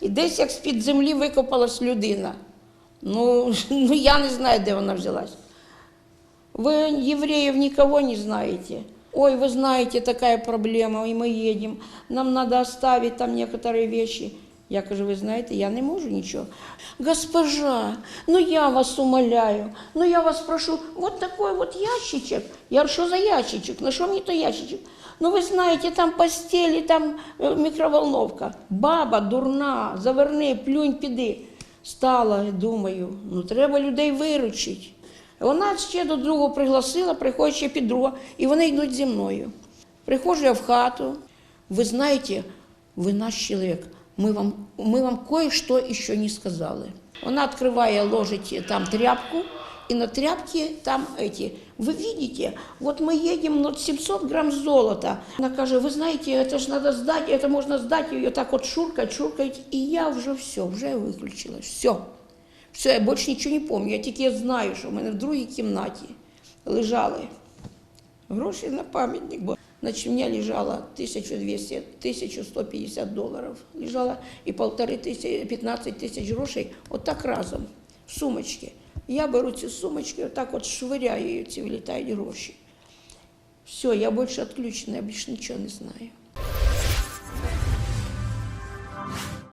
І десь як з-під землі викопалась людина. Ну, ну я не знаю, де вона взялась. Вы евреев никого не знаете. Ой, вы знаете, такая проблема, и мы едем. Нам надо оставить там некоторые вещи. Я кажу, ви знаєте, я не можу нічого. Госпожа, ну я вас умоляю, ну я вас прошу, вот такой вот ящичек. Я що за ящичек? На що мені то ящичек? Ну ви знаєте, там постелі, там е, мікроволновка. Баба дурна, заверни, плюнь, піди. Стала, думаю, ну треба людей виручити. Вона ще до другого пригласила, приходить ще під друга, і вони йдуть зі мною. Приходжу я в хату. Ви знаєте, ви наш чоловік, ми вам, ми вам кое-що ще не сказали. Вона відкриває, ложить там тряпку, и на тряпке там эти. Вы видите, вот мы едем, ну, 700 грамм золота. Она каже, вы знаете, это же надо сдать, это можно сдать, ее так вот шуркать, шуркать. И я вже все, вже виключилась, все. Все, я більше нічого не пам'ятаю. Я тільки знаю, що в мене в другій кімнаті лежали гроші на пам'ятник. Бо Значит, у меня лежало 1200, 1150 долларов лежало и полторы тысячи, 15 тысяч грошей вот так разом в сумочці. Я беру ці сумочки, отак от швиряю її, ці вилітають гроші. Все, я більше відключена, я більше нічого не знаю.